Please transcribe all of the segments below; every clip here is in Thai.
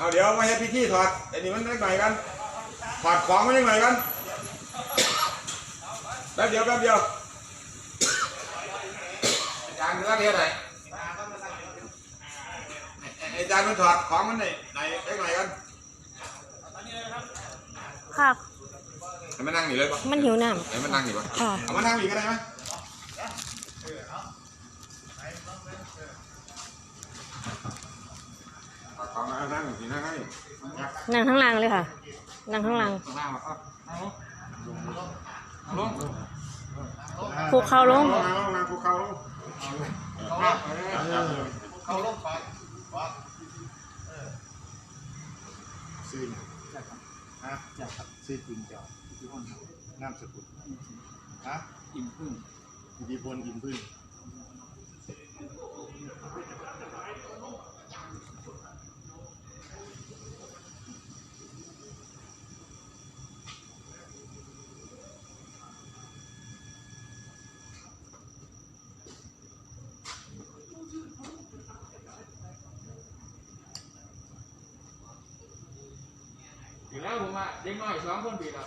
เอาเดี๋ยวมาให้พี่ที่ถอดไอ้นี่มันเล็กหน่อยกันถอดของมันเล็กหน่อยกันแป๊บเดียวแป๊บเดียวอาจารย์รักเดียวไหนอาจารย์มันถอดของมันไหนไหนเล็กหน่อยกันค่ะให้มันนั่งนี่เลยปะมันหิวน้ให้มันนั่งนี่ปะค่ะเอามานั่งนี่ก็ได้ไหมถอด ของแล้วนั่งนี่นั่งนี่ำนั่งข้างล่างเลยค่ะ นั่งข้างล่างนั่งมาเอาเอาลงผูกเข่าลงลงลงนั่งคุกเข่าลงเขาลงไปซื้อหยังฮะซื้อจริงเจ้าที่ห้องนามสกุลฮะอิ่มพึ่งอิทธิพลอินพึ่ง อยู่แล้วผมอะเด็กน้อยสองคนผิดอะ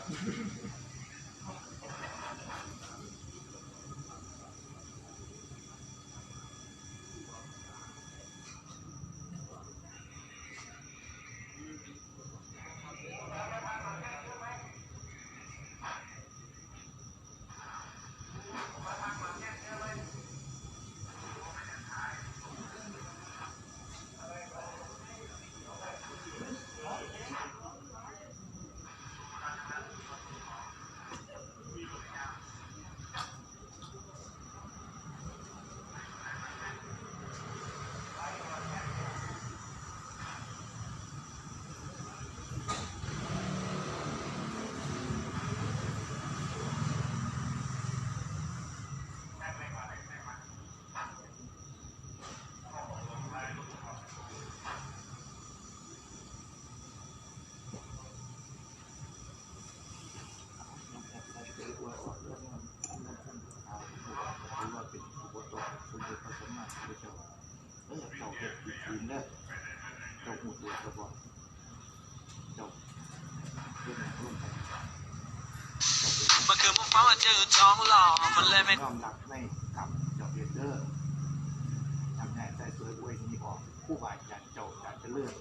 อเจ้าเฮ็ดผิดศีลเด้อเจ้าหูตัวกระบอกเจ้าเฮ็ดหยังลงไปเจ้าเป็นมันคือมึงฟ้ามาเจอท้องหล่อมันเลยไม่ยอมรับในกรรมเจ้าเฮ็ดเด้อทำแน่ใจสวยอวยนี้ออกผู้บาดจันเจ้าจะจะเลื่อน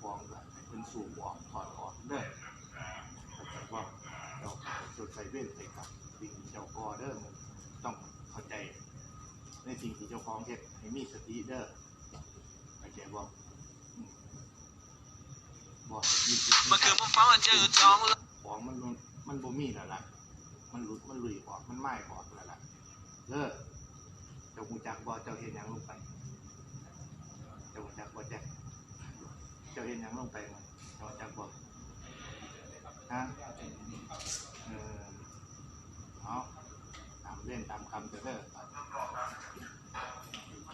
ฟองแบบเป็นสู่ออกถอดออกเด้อเข้าใจว่าเจ้าสดใสเว้นใส่กับสิ่งเจ้ากอเด้อมันต้องเข้าใจในสิ่งที่เจ้าของเฮ็ดให้มีสติเด้อ บ่อืมบ่ให้มีสติมันคือมึงฟ้ามาเจอท้องหล่อของมันมันมันบ่มีแล้วล่ะ มันหลุดมันหลุยออกมันไหม้ออกแล้วล่ะเลิกเจ้าหูจักบ่เจ้าเห็นหยังลงไป เจ้าหูจักบ่แจ๊กเจ้าเห็นหยังลงไปมั้ยเจ้าหูจักบ่ฮะเออเอาตามเล่นตามคำเจ้าเด้อ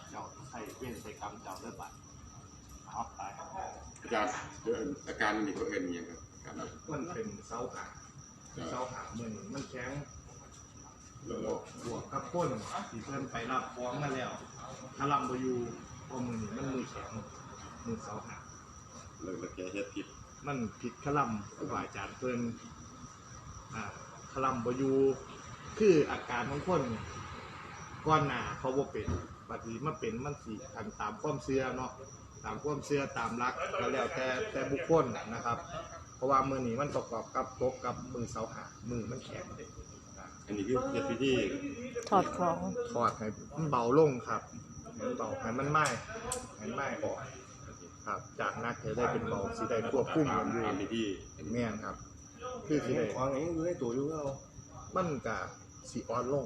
เจ้าใส่เว้นใส่คำเจ้าเด้อบัด เอาไปอาจารย์เดี๋ยวอาการนี่เขาเอ็นยังไงอาการมันเป็นเสาหาเสาหามือนมันแข็งบวกบวกกับก้นที่เพิ่นไปรับฟ้องมาแล้วถ้าลำบอยู่พราะมือนี่มันมือแข็งมือเสาหาเลยแล้วแกเฮ็ดผิดมันผิดคลำครูบาอาจารย์เพิ่นอ่าคลำบอยู่คืออาการของคนก้อนหนาเขาบ่เป็นบัดนี้มาเป็นมันสิทันตามความเชื่อเนาะ ตามความเชื่อตามรักก็แล้วแต่แต่บุคคลนะครับ เพราะว่ามือนี้มันประกอบกับตกกับมือเสาหามือมันแข็งอันนี้คือเฮ็ดพิธีถอดของถอดให้มันเบาลงครับให้มันเบาให้มันไหม้ให้มันไหม้ออกครับ จากนักจะได้เป็นเบาสิได้ควบคุมมันอยู่ทำพิธีแม่นครับ คือสิได้ของนี้อยู่ในตัวอยู่เรามันก็สิอ่อนลง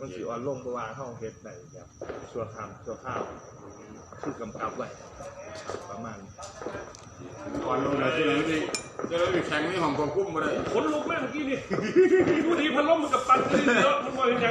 มันสิอ่อนลงเพราะว่าเฮาเฮ็ดได้แบบชั่วคราวชั่วคราว คือกำกับไว้ครับประมาณก่อนลงเลยที่ไหนที่จะได้ไปแข่งในห้องควบคุมมาได้ขนลุกแม่เมื่อกี้นี่ดูดีพัดลมมันกับปันเยอะมันบ่อยอย่าง